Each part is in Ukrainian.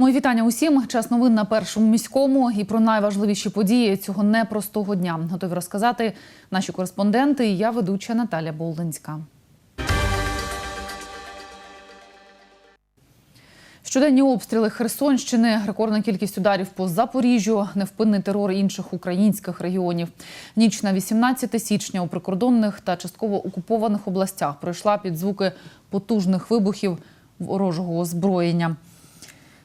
Мої вітання усім. Час новин на першому міському і про найважливіші події цього непростого дня. Готові розказати наші кореспонденти. і Я ведуча Наталя Болдинська. Щоденні обстріли Херсонщини, рекордна кількість ударів по Запоріжжю, невпинний терор інших українських регіонів. Ніч на 18 січня у прикордонних та частково окупованих областях пройшла під звуки потужних вибухів ворожого озброєння.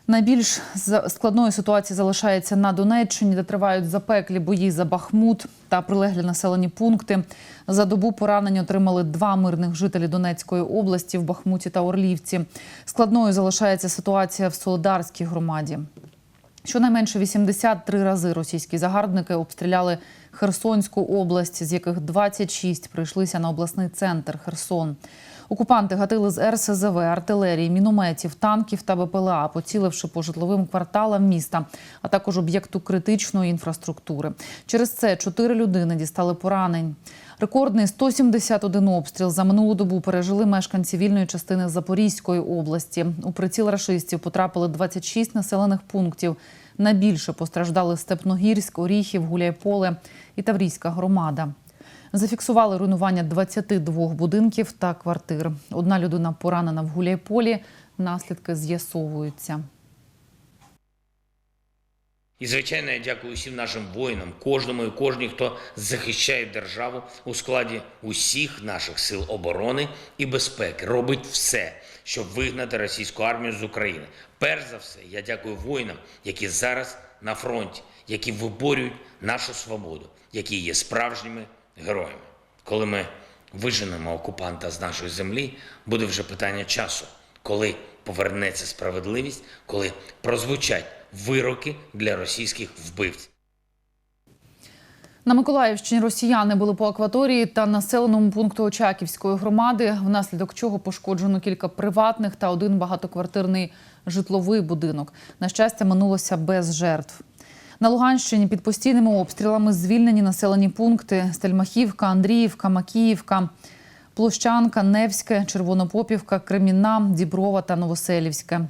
Найбільш складною ситуація залишається на Донеччині, де тривають запеклі бої за Бахмут та прилеглі населені пункти. За добу поранення отримали два мирних жителі Донецької області в Бахмуті та Орлівці. Складною залишається ситуація в Солодарській громаді. Щонайменше 83 рази російські загарбники обстріляли Херсонську область, з яких 26 прийшлися на обласний центр Херсон. Окупанти гатили з РСЗВ, артилерії, мінометів, танків та БПЛА, поціливши по житловим кварталам міста, а також об'єкту критичної інфраструктури. Через це чотири людини дістали поранень. Рекордний 171 обстріл за минулу добу пережили мешканці вільної частини Запорізької області. У приціл рашистів потрапили 26 населених пунктів. Найбільше постраждали Степногірськ, Оріхів, Гуляйполе і Таврійська громада. Зафіксували руйнування 22 будинків та квартир. Одна людина поранена в Гуляйполі. Наслідки з'ясовуються. І звичайно, я дякую усім нашим воїнам, кожному і кожній, хто захищає державу у складі усіх наших сил оборони і безпеки, робить все, щоб вигнати російську армію з України. Перш за все, я дякую воїнам, які зараз на фронті, які виборюють нашу свободу, які є справжніми героями. Коли ми виженемо окупанта з нашої землі, буде вже питання часу, коли повернеться справедливість, коли прозвучать вироки для російських вбивць. На Миколаївщині росіяни були по акваторії та населеному пункту Очаківської громади, внаслідок чого пошкоджено кілька приватних та один багатоквартирний житловий будинок. На щастя, минулося без жертв. На Луганщині під постійними обстрілами звільнені населені пункти Стельмахівка, Андріївка, Макіївка, Площанка, Невське, Червонопопівка, Кремінна, Діброва та Новоселівське.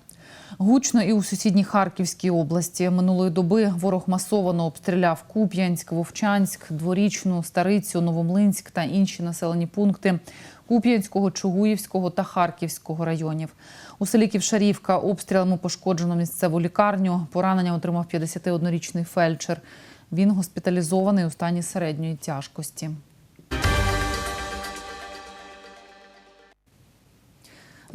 Гучно і у сусідній Харківській області минулої доби ворог масовано обстріляв Куп'янськ, Вовчанськ, Дворічну, Старицю, Новомлинськ та інші населені пункти Куп'янського, Чугуївського та Харківського районів. У селі Ківшарівка обстрілами пошкоджено місцеву лікарню. Поранення отримав 51-річний фельдшер. Він госпіталізований у стані середньої тяжкості.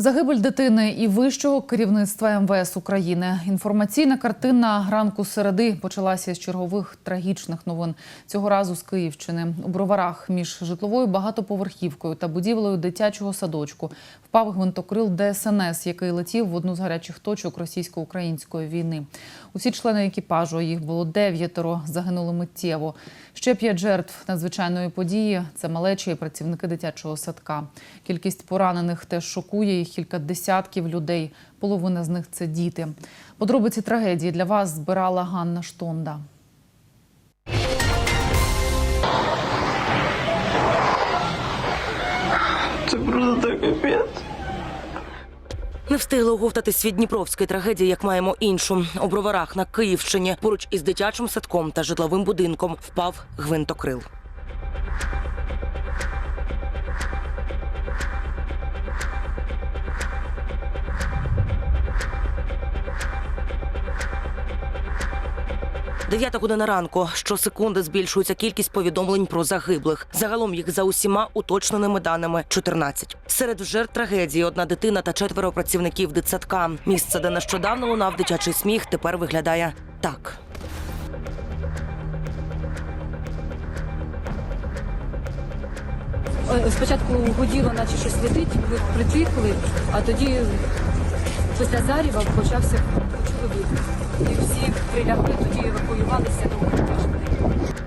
Загибель дитини і вищого керівництва МВС України. Інформаційна картина ранку середи почалася з чергових трагічних новин. Цього разу з Київщини. У броварах між житловою багатоповерхівкою та будівлею дитячого садочку впав гвинтокрил ДСНС, який летів в одну з гарячих точок російсько-української війни. Усі члени екіпажу, їх було дев'ятеро, загинули миттєво. Ще п'ять жертв надзвичайної події це малечі і працівники дитячого садка. Кількість поранених теж шокує кілька десятків людей. Половина з них це діти. Подробиці трагедії для вас збирала Ганна Штонда. Це просто капець. Не встигли оговтатись від Дніпровської трагедії, як маємо іншу. У броварах на Київщині поруч із дитячим садком та житловим будинком впав гвинтокрил. Дев'ята година ранку. Щосекунди збільшується кількість повідомлень про загиблих. Загалом їх за усіма уточненими даними 14. Серед жертв трагедії одна дитина та четверо працівників дитсадка. Місце, де нещодавно лунав дитячий сміх, тепер виглядає так. Е, Спочатку гуділо, наче щось летить, притихли, а тоді після заріва почався І всі прилягли, тоді евакуювалися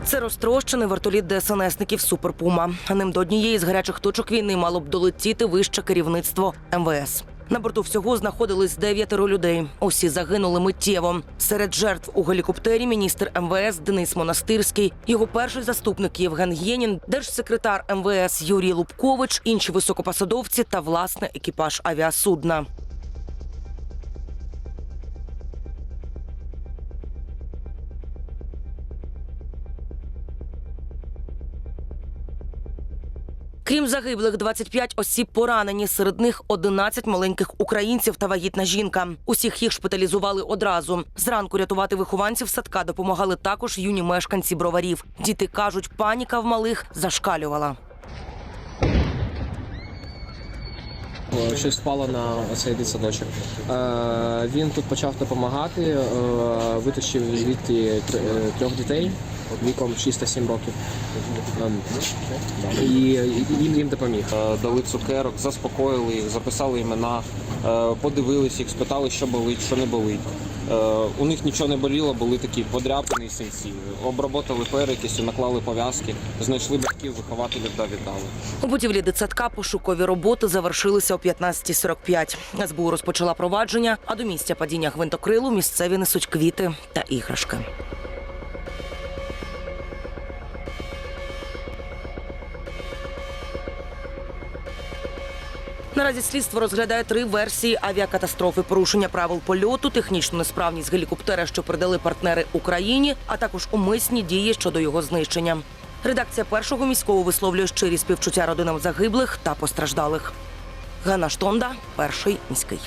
Це розтрощений вертоліт ДСНСників Суперпума. Ним до однієї з гарячих точок війни мало б долетіти вище керівництво МВС. На борту всього знаходились дев'ятеро людей. Усі загинули миттєво. Серед жертв у гелікоптері міністр МВС Денис Монастирський, його перший заступник Євген Єнін, держсекретар МВС Юрій Лубкович, інші високопосадовці та власне екіпаж авіасудна. Крім загиблих, 25 осіб поранені. Серед них 11 маленьких українців та вагітна жінка. Усіх їх шпиталізували одразу. Зранку рятувати вихованців садка допомагали також юні мешканці броварів. Діти кажуть, паніка в малих зашкалювала. Щось впало на цей дитсадочок. Е, Він тут почав допомагати, е, витащив звідти е, трьох дітей віком 6 та 7 років. І їм їм допоміг. Е, дали цукерок, заспокоїли їх, записали імена, е, подивились їх, спитали, що болить, що не болить. Е, У них нічого не боліло, були такі подряпини синці. Обработали перекисю, наклали пов'язки, знайшли батьків, вихователів да віддали. У будівлі дитсадка пошукові роботи завершилися о 15.45. СБУ розпочала провадження, а до місця падіння гвинтокрилу місцеві несуть квіти та іграшки. Наразі слідство розглядає три версії авіакатастрофи: порушення правил польоту, технічну несправність гелікоптера, що передали партнери Україні, а також умисні дії щодо його знищення. Редакція першого міського висловлює щирі співчуття родинам загиблих та постраждалих. Ганна Штонда, перший міський.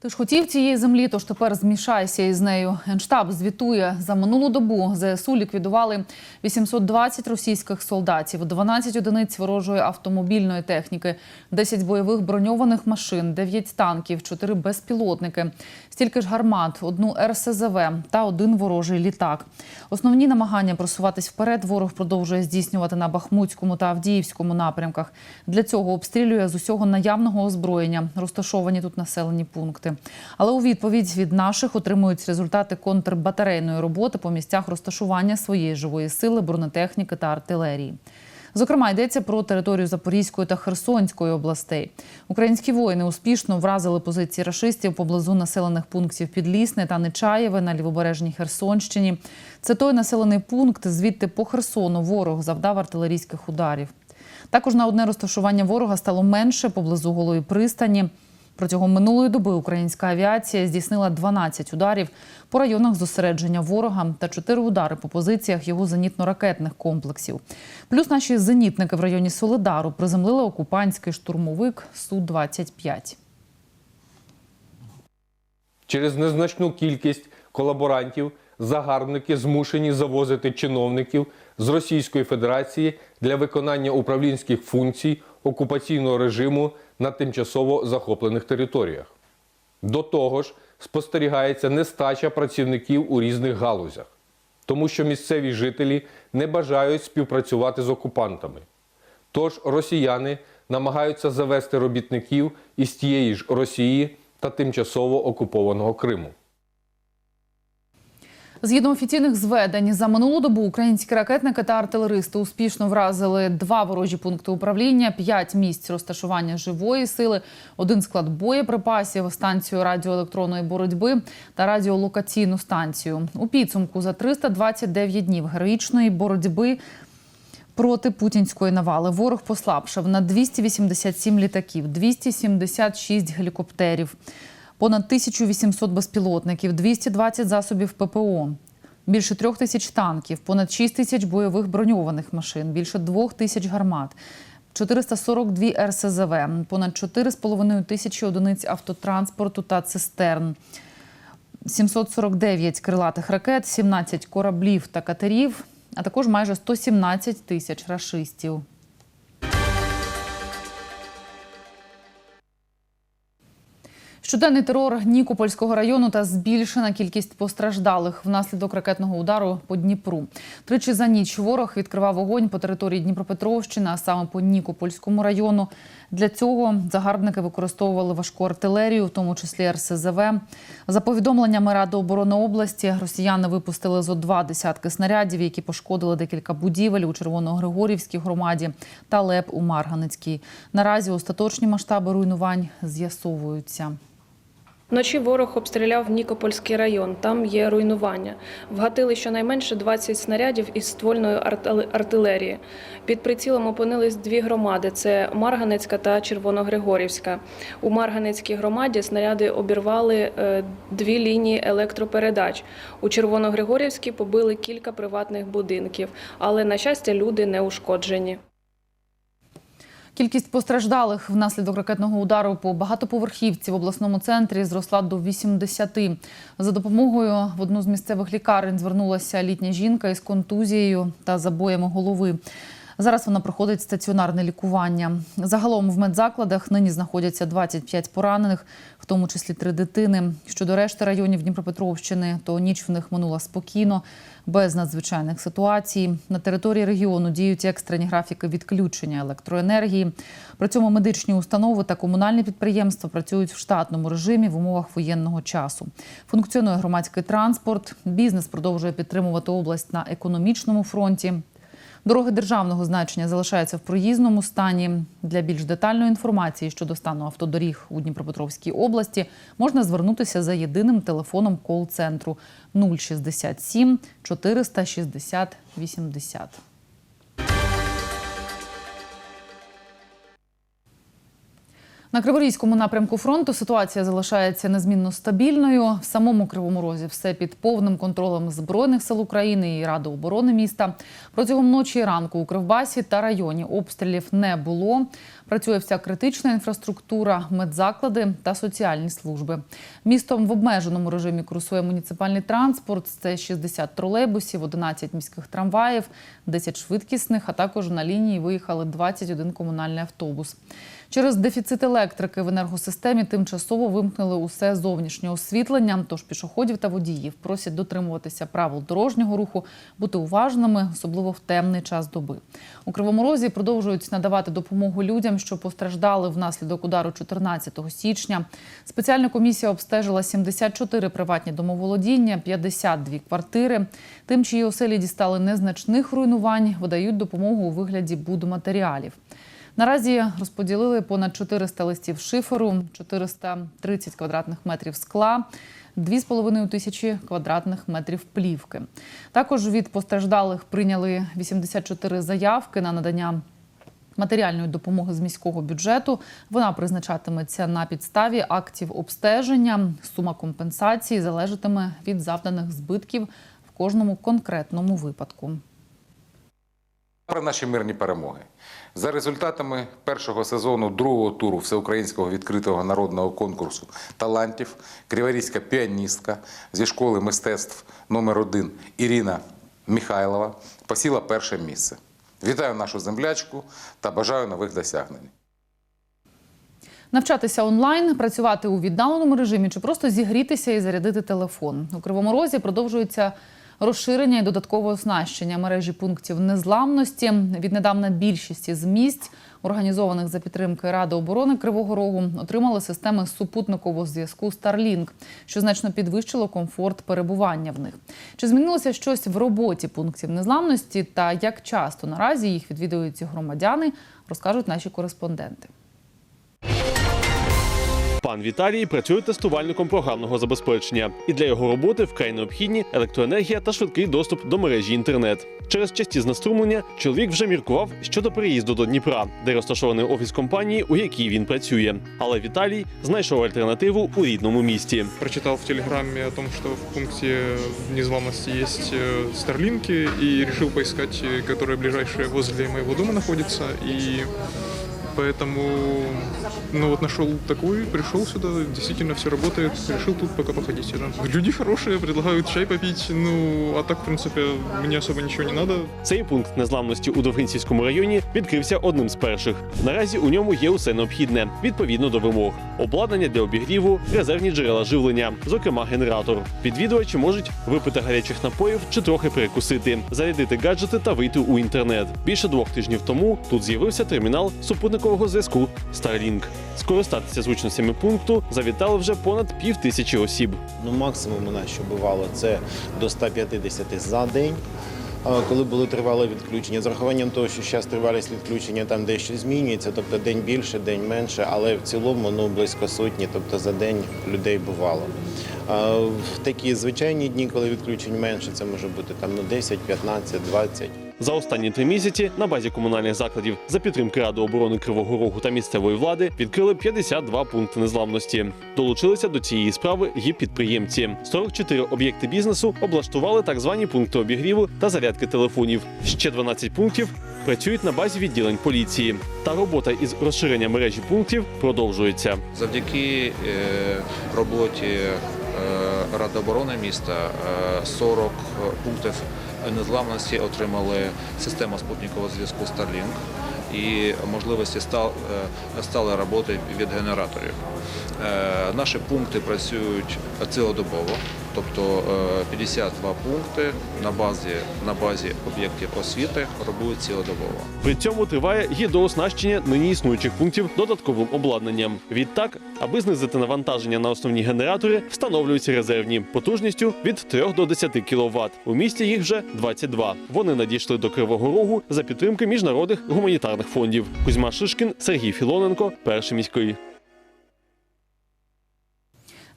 Ти ж хотів цієї землі, тож тепер змішайся із нею. Генштаб звітує за минулу добу. ЗСУ ліквідували 820 російських солдатів, 12 одиниць ворожої автомобільної техніки, 10 бойових броньованих машин, 9 танків, 4 безпілотники, стільки ж гармат, одну РСЗВ та один ворожий літак. Основні намагання просуватись вперед ворог продовжує здійснювати на Бахмутському та Авдіївському напрямках. Для цього обстрілює з усього наявного озброєння, розташовані тут населені пункти. Але у відповідь від наших отримують результати контрбатарейної роботи по місцях розташування своєї живої сили, бронетехніки та артилерії. Зокрема, йдеться про територію Запорізької та Херсонської областей. Українські воїни успішно вразили позиції рашистів поблизу населених пунктів Підлісне та Нечаєве на лівобережній Херсонщині. Це той населений пункт, звідти по Херсону ворог завдав артилерійських ударів. Також на одне розташування ворога стало менше поблизу голої пристані. Протягом минулої доби українська авіація здійснила 12 ударів по районах зосередження ворога та 4 удари по позиціях його зенітно-ракетних комплексів. Плюс наші зенітники в районі Солидару приземлили окупантський штурмовик Су-25. Через незначну кількість колаборантів загарбники змушені завозити чиновників з Російської Федерації для виконання управлінських функцій окупаційного режиму на тимчасово захоплених територіях. До того ж, спостерігається нестача працівників у різних галузях, тому що місцеві жителі не бажають співпрацювати з окупантами. Тож росіяни намагаються завести робітників із тієї ж Росії та тимчасово окупованого Криму. Згідно офіційних зведень, за минулу добу українські ракетники та артилеристи успішно вразили два ворожі пункти управління, п'ять місць розташування живої сили, один склад боєприпасів, станцію радіоелектронної боротьби та радіолокаційну станцію. У підсумку за 329 днів героїчної боротьби проти путінської навали ворог послабшав на 287 літаків, 276 гелікоптерів, понад 1800 безпілотників, 220 засобів ППО, більше трьох тисяч танків, понад 6 тисяч бойових броньованих машин, більше двох тисяч гармат. 442 РСЗВ, понад 4,5 тисячі одиниць автотранспорту та цистерн, 749 крилатих ракет, 17 кораблів та катерів, а також майже 117 тисяч рашистів. Щоденний терор Нікопольського району та збільшена кількість постраждалих внаслідок ракетного удару по Дніпру. Тричі за ніч ворог відкривав вогонь по території Дніпропетровщини, а саме по Нікопольському району. Для цього загарбники використовували важку артилерію, в тому числі РСЗВ. За повідомленнями Ради оборони області, росіяни випустили зо два десятки снарядів, які пошкодили декілька будівель у Червоногригорівській громаді та ЛЕП у Марганецькій. Наразі остаточні масштаби руйнувань з'ясовуються. Вночі ворог обстріляв Нікопольський район. Там є руйнування. Вгатили щонайменше 20 снарядів із ствольної арт- артилерії. Під прицілом опинились дві громади: це Марганецька та Червоногригорівська. У Марганецькій громаді снаряди обірвали е, дві лінії електропередач. У Червоногригорівській побили кілька приватних будинків, але на щастя люди не ушкоджені. Кількість постраждалих внаслідок ракетного удару по багатоповерхівці в обласному центрі зросла до 80. За допомогою в одну з місцевих лікарень звернулася літня жінка із контузією та забоями голови. Зараз вона проходить стаціонарне лікування. Загалом в медзакладах нині знаходяться 25 поранених, в тому числі три дитини. Щодо решти районів Дніпропетровщини, то ніч в них минула спокійно, без надзвичайних ситуацій. На території регіону діють екстрені графіки відключення електроенергії. При цьому медичні установи та комунальні підприємства працюють в штатному режимі в умовах воєнного часу. Функціонує громадський транспорт. Бізнес продовжує підтримувати область на економічному фронті. Дороги державного значення залишаються в проїзному стані. Для більш детальної інформації щодо стану автодоріг у Дніпропетровській області можна звернутися за єдиним телефоном кол-центру 067 460 80. На Криворізькому напрямку фронту ситуація залишається незмінно стабільною. В самому Кривому Розі все під повним контролем Збройних сил України і Ради оборони міста. Протягом ночі і ранку у Кривбасі та районі обстрілів не було. Працює вся критична інфраструктура, медзаклади та соціальні служби. Містом в обмеженому режимі курсує муніципальний транспорт. Це 60 тролейбусів, 11 міських трамваїв, 10 швидкісних, а також на лінії виїхали 21 комунальний автобус. Через дефіцит електрики в енергосистемі тимчасово вимкнули усе зовнішнє освітлення. Тож пішоходів та водіїв просять дотримуватися правил дорожнього руху, бути уважними, особливо в темний час доби. У Кривому Розі продовжують надавати допомогу людям, що постраждали внаслідок удару 14 січня. Спеціальна комісія обстежила 74 приватні домоволодіння, 52 квартири. Тим, чиї оселі дістали незначних руйнувань, видають допомогу у вигляді будматеріалів. Наразі розподілили понад 400 листів шиферу, 430 квадратних метрів скла, 2,5 тисячі квадратних метрів плівки. Також від постраждалих прийняли 84 заявки на надання матеріальної допомоги з міського бюджету. Вона призначатиметься на підставі актів обстеження. Сума компенсації залежатиме від завданих збитків в кожному конкретному випадку. Про наші мирні перемоги за результатами першого сезону другого туру всеукраїнського відкритого народного конкурсу талантів криворізька піаністка зі школи мистецтв номер 1 Ірина Михайлова посіла перше місце. Вітаю нашу землячку та бажаю нових досягнень. Навчатися онлайн, працювати у віддаленому режимі чи просто зігрітися і зарядити телефон. У Кривому Розі продовжується розширення і додаткове оснащення мережі пунктів незламності. Віднедавна більшість із місць, організованих за підтримки Ради оборони Кривого Рогу, отримали системи супутникового зв'язку Starlink, що значно підвищило комфорт перебування в них. Чи змінилося щось в роботі пунктів незламності та як часто наразі їх відвідують громадяни, розкажуть наші кореспонденти. Пан Віталій працює тестувальником програмного забезпечення, і для його роботи вкрай необхідні електроенергія та швидкий доступ до мережі інтернет. Через часті знеструмлення чоловік вже міркував щодо переїзду до Дніпра, де розташований офіс компанії, у якій він працює. Але Віталій знайшов альтернативу у рідному місті. прочитал в Телеграме о том, что в пункте незламности есть э, старлинки, и решил поискать, э, которое ближайшее возле моего дома находится, и поэтому, ну вот нашел такой, пришел сюда, действительно все работает, решил тут пока походить. Да. Люди хорошие, предлагают чай попить, ну, а так, в принципе, мне особо ничего не надо. Цей пункт незламності у Довгинцівському районі відкрився одним з перших. Наразі у ньому є усе необхідне відповідно до вимог: обладнання для обігріву, резервні джерела живлення, зокрема генератор. Відвідувачі можуть випити гарячих напоїв чи трохи перекусити, зарядити гаджети та вийти у інтернет. Більше двох тижнів тому тут з'явився термінал супутникового зв'язку Starlink. Скористатися зручностями пункту завітали вже понад пів тисячі осіб. Ну, максимум у нас що бувало це до 150 за день. коли були тривалі відключення. З урахуванням того, що зараз тривалість відключення там дещо змінюється, тобто день більше, день менше, але в цілому ну близько сотні, тобто за день людей бувало. В такі звичайні дні, коли відключень менше, це може бути там ну 10, 15, 20. За останні три місяці на базі комунальних закладів за підтримки Ради оборони Кривого Рогу та місцевої влади відкрили 52 пункти незламності. Долучилися до цієї справи і підприємці. 44 об'єкти бізнесу облаштували так звані пункти обігріву та зарядки телефонів. Ще 12 пунктів працюють на базі відділень поліції. Та робота із розширення мережі пунктів продовжується. Завдяки е, роботі е, Ради оборони міста е, 40 пунктів незламності отримали систему спутникового зв'язку Starlink і можливості стал- е, роботи від генераторів. Е, Наші пункти працюють цілодобово, тобто е, 52 пункти на базі, на базі об'єктів освіти працюють цілодобово. При цьому триває і дооснащення нині існуючих пунктів додатковим обладнанням. Відтак, аби знизити навантаження на основні генератори, встановлюються резервні потужністю від 3 до 10 кВт. У місті їх вже 22. Вони надійшли до Кривого Рогу за підтримки міжнародних гуманітарних фондів. Кузьма Шишкін, Сергій Філоненко, перший міський.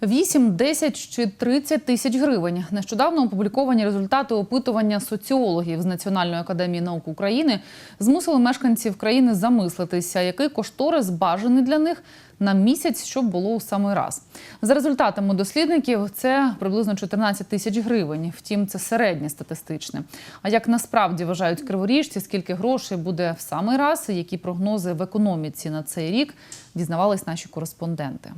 8, 10 чи 30 тисяч гривень. Нещодавно опубліковані результати опитування соціологів з Національної академії наук України змусили мешканців країни замислитися, який кошторис бажаний для них на місяць, щоб було у самий раз. За результатами дослідників, це приблизно 14 тисяч гривень. Втім, це середнє статистичне. А як насправді вважають криворіжці, скільки грошей буде в самий раз, які прогнози в економіці на цей рік, дізнавались наші кореспонденти.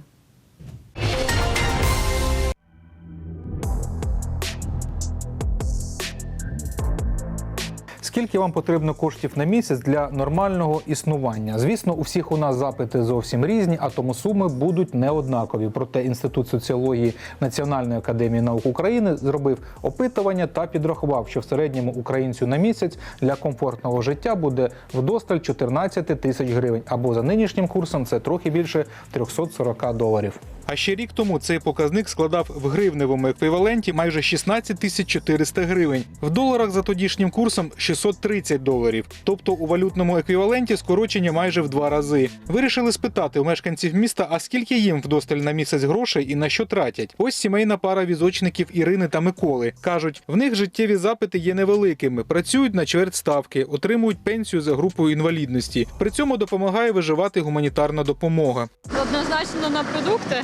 Скільки вам потрібно коштів на місяць для нормального існування? Звісно, у всіх у нас запити зовсім різні, а тому суми будуть неоднакові. Проте інститут соціології Національної академії наук України зробив опитування та підрахував, що в середньому українцю на місяць для комфортного життя буде вдосталь 14 тисяч гривень, або за нинішнім курсом це трохи більше 340 доларів. А ще рік тому цей показник складав в гривневому еквіваленті майже 16 тисяч 400 гривень. В доларах за тодішнім курсом 630 доларів. Тобто у валютному еквіваленті скорочення майже в два рази. Вирішили спитати у мешканців міста, а скільки їм вдосталь на місяць грошей і на що тратять. Ось сімейна пара візочників Ірини та Миколи. кажуть, в них життєві запити є невеликими, працюють на чверть ставки, отримують пенсію за групою інвалідності. При цьому допомагає виживати гуманітарна допомога. Однозначно на продукти.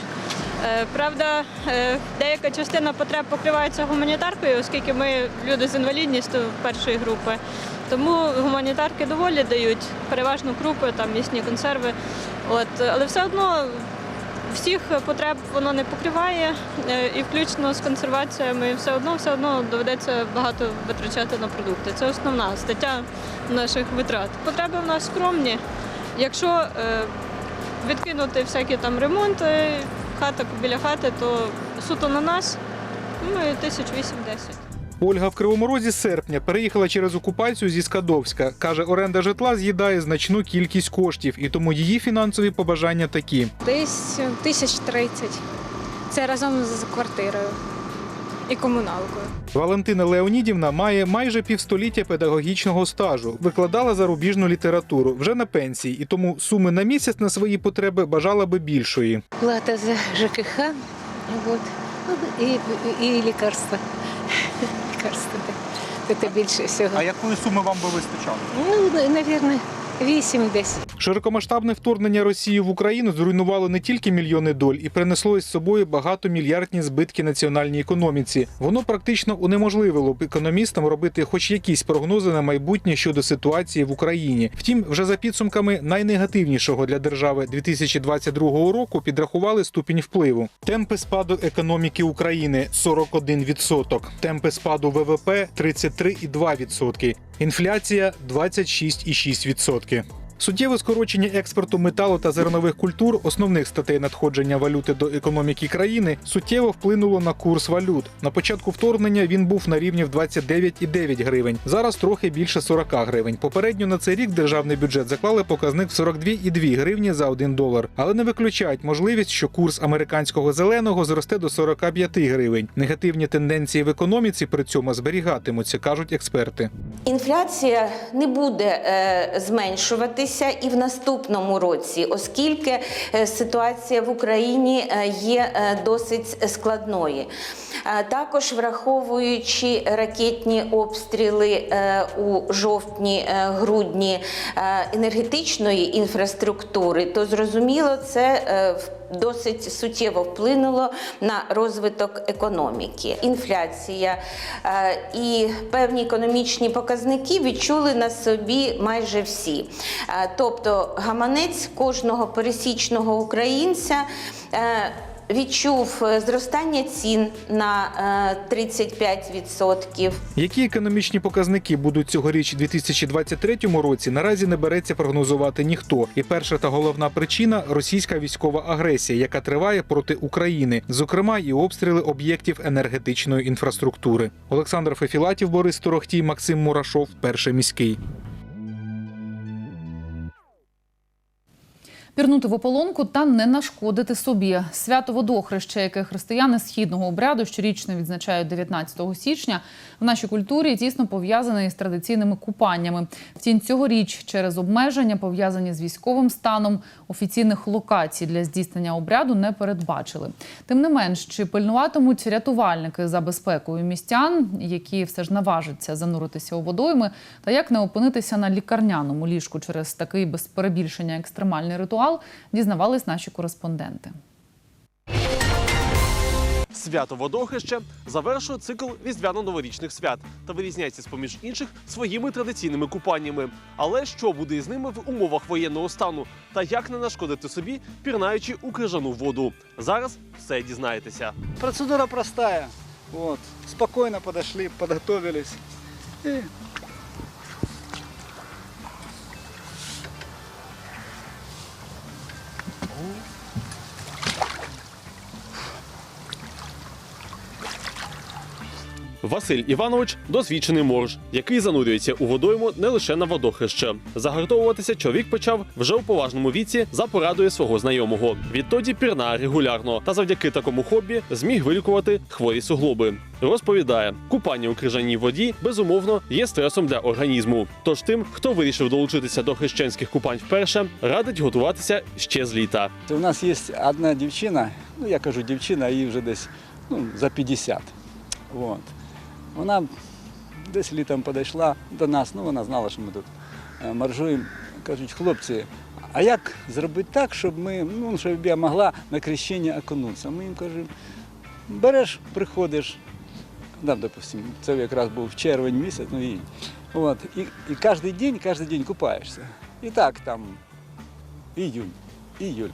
Е, Правда, е, деяка частина потреб покривається гуманітаркою, оскільки ми люди з інвалідністю першої групи. Тому гуманітарки доволі дають переважно крупи, там місні консерви. От, але все одно всіх потреб воно не покриває, е, і включно з консерваціями, все одно все одно доведеться багато витрачати на продукти. Це основна стаття наших витрат. Потреби в нас скромні. Якщо відкинути всякі там ремонти, хата біля хати, то суто на нас ну, і тисяч вісім-десять. Ольга в Кривому Розі з серпня переїхала через окупацію зі Скадовська. Каже, оренда житла з'їдає значну кількість коштів, і тому її фінансові побажання такі. Десь тисяч тридцять. Це разом з квартирою і комуналкою. Валентина Леонідівна має майже півстоліття педагогічного стажу, викладала зарубіжну літературу вже на пенсії, і тому суми на місяць на свої потреби бажала би більшої. Плата за ЖКХ, вот. Ну, і, і лікарства. Лікарства. Це більше всього. А якої суми вам би вистачало? Ну, навірно, 8 десь. Широкомасштабне вторгнення Росії в Україну зруйнувало не тільки мільйони доль і принесло із собою багатомільярдні збитки національній економіці. Воно практично унеможливило б економістам робити хоч якісь прогнози на майбутнє щодо ситуації в Україні. Втім, вже за підсумками найнегативнішого для держави 2022 року підрахували ступінь впливу. Темпи спаду економіки України 41%, темпи спаду ВВП 33,2%, інфляція 26,6%. Суттєве скорочення експорту металу та зернових культур, основних статей надходження валюти до економіки країни, суттєво вплинуло на курс валют. На початку вторгнення він був на рівні в 29,9 гривень. Зараз трохи більше 40 гривень. Попередньо на цей рік державний бюджет заклали показник в 42,2 гривні за 1 долар, але не виключають можливість, що курс американського зеленого зросте до 45 гривень. Негативні тенденції в економіці при цьому зберігатимуться, кажуть експерти. Інфляція не буде е, зменшуватися і в наступному році, оскільки е, ситуація в Україні е, є е, досить складною. Також враховуючи ракетні обстріли у жовтні-грудні енергетичної інфраструктури, то зрозуміло, це в досить суттєво вплинуло на розвиток економіки. Інфляція е, і певні економічні показники відчули на собі майже всі. Е, Тобто гаманець кожного пересічного українця. Е, Відчув е, зростання цін на е, 35%. Які економічні показники будуть цьогоріч у 2023 році, наразі не береться прогнозувати ніхто. І перша та головна причина російська військова агресія, яка триває проти України, зокрема і обстріли об'єктів енергетичної інфраструктури. Олександр Фефілатів, Борис Торохтій, Максим Мурашов, перший міський. Пірнути в ополонку та не нашкодити собі. Свято водохреща, яке християни східного обряду щорічно відзначають 19 січня, в нашій культурі тісно пов'язане із традиційними купаннями. Втім, цьогоріч через обмеження, пов'язані з військовим станом, офіційних локацій для здійснення обряду не передбачили. Тим не менш, чи пильнуватимуть рятувальники за безпекою містян, які все ж наважаться зануритися у водойми, та як не опинитися на лікарняному ліжку через такий без перебільшення екстремальний ритуал, дізнавались наші кореспонденти. Свято водохреща завершує цикл різдвяно-новорічних свят та вирізняється з поміж інших своїми традиційними купаннями. Але що буде із ними в умовах воєнного стану та як не нашкодити собі, пірнаючи у крижану воду? Зараз все дізнаєтеся. Процедура простая. Вот. Спокойно подошли, подготовились. И Василь Іванович досвідчений морж, який занурюється у водойму не лише на водохреще. Загартовуватися чоловік почав вже у поважному віці за порадою свого знайомого. Відтоді пірна регулярно та завдяки такому хобі зміг вилікувати хворі суглоби. Розповідає, купання у крижаній воді безумовно є стресом для організму. Тож тим, хто вирішив долучитися до хрещенських купань вперше, радить готуватися ще з літа. у нас є одна дівчина, ну я кажу дівчина, їй вже десь ну, за 50. Вот. Вона десь літом підійшла до нас, ну вона знала, що ми тут е, маржуємо. Кажуть, хлопці, а як зробити так, щоб ми, ну, щоб я могла на крещення окунутися? Ми їм кажемо, береш, приходиш, да, допустим, це якраз був червень місяць, ну і, от, і, і кожен день, кожен день купаєшся. І так там июнь, июль,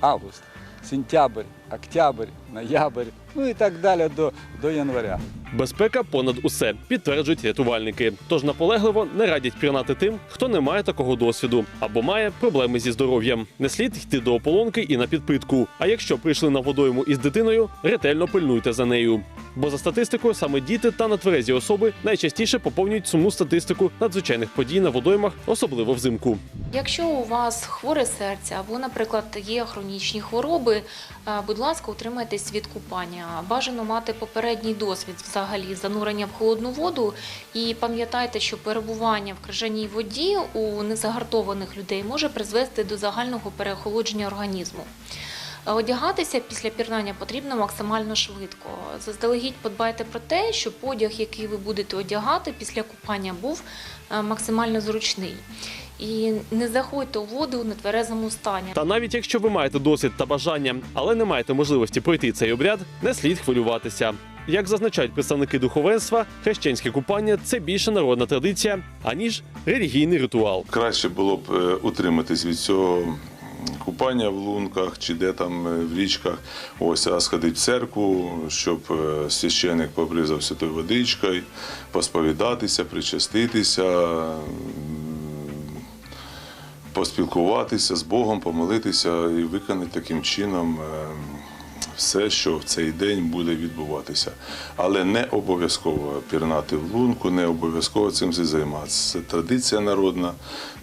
август, сентябрь, октябрь, ноябрь, ну і так далі до, до января. Безпека понад усе підтверджують рятувальники. Тож наполегливо не радять пірнати тим, хто не має такого досвіду або має проблеми зі здоров'ям. Не слід йти до ополонки і на підпитку. А якщо прийшли на водойму із дитиною, ретельно пильнуйте за нею. Бо за статистикою саме діти та нетверезі особи найчастіше поповнюють суму статистику надзвичайних подій на водоймах, особливо взимку. Якщо у вас хворе серце або, наприклад, є хронічні хвороби, будь ласка, утримайтесь від купання. Бажано мати попередній досвід взагалі занурення в холодну воду. І пам'ятайте, що перебування в крижаній воді у незагартованих людей може призвести до загального переохолодження організму. Е, Одягатися після пірнання потрібно максимально швидко. Заздалегідь подбайте про те, щоб одяг, який ви будете одягати після купання, був е, максимально зручний. І не заходьте у воду у нетверезому стані. Та навіть якщо ви маєте досвід та бажання, але не маєте можливості пройти цей обряд, не слід хвилюватися. Як зазначають представники духовенства, хрещенське купання це більше народна традиція, аніж релігійний ритуал. Краще було б е, утриматись від цього купання в лунках чи де там е, в річках. Ось, а сходити в церкву, щоб е, священик побризав святою водичкою, посповідатися, причаститися, поспілкуватися з Богом, помолитися і виконати таким чином е, все, що в цей день буде відбуватися. Але не обов'язково пірнати в лунку, не обов'язково цим займатися. Це традиція народна.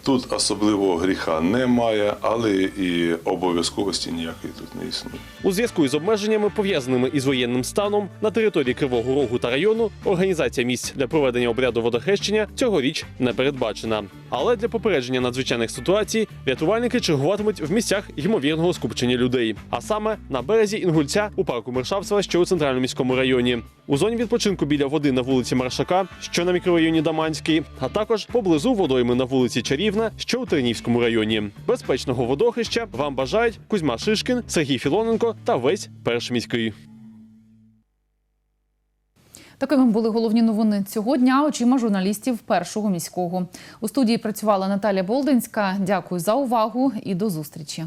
Тут особливого гріха немає, але і обов'язковості ніякої тут не існує. У зв'язку із обмеженнями, пов'язаними із воєнним станом, на території Кривого Рогу та району організація місць для проведення обряду водохрещення цьогоріч не передбачена. Але для попередження надзвичайних ситуацій рятувальники чергуватимуть в місцях ймовірного скупчення людей, а саме на березі Інгульця у парку Мершавцева, що у центральному міському районі, у зоні відпочинку біля води на вулиці Маршака, що на мікрорайоні Даманський, а також поблизу водойми на вулиці Чарівна, що у Тернівському районі. Безпечного водохреща вам бажають Кузьма Шишкін, Сергій Філоненко та весь перший міський. Такими були головні новини цього дня. Очима журналістів першого міського у студії працювала Наталія Болдинська. Дякую за увагу і до зустрічі.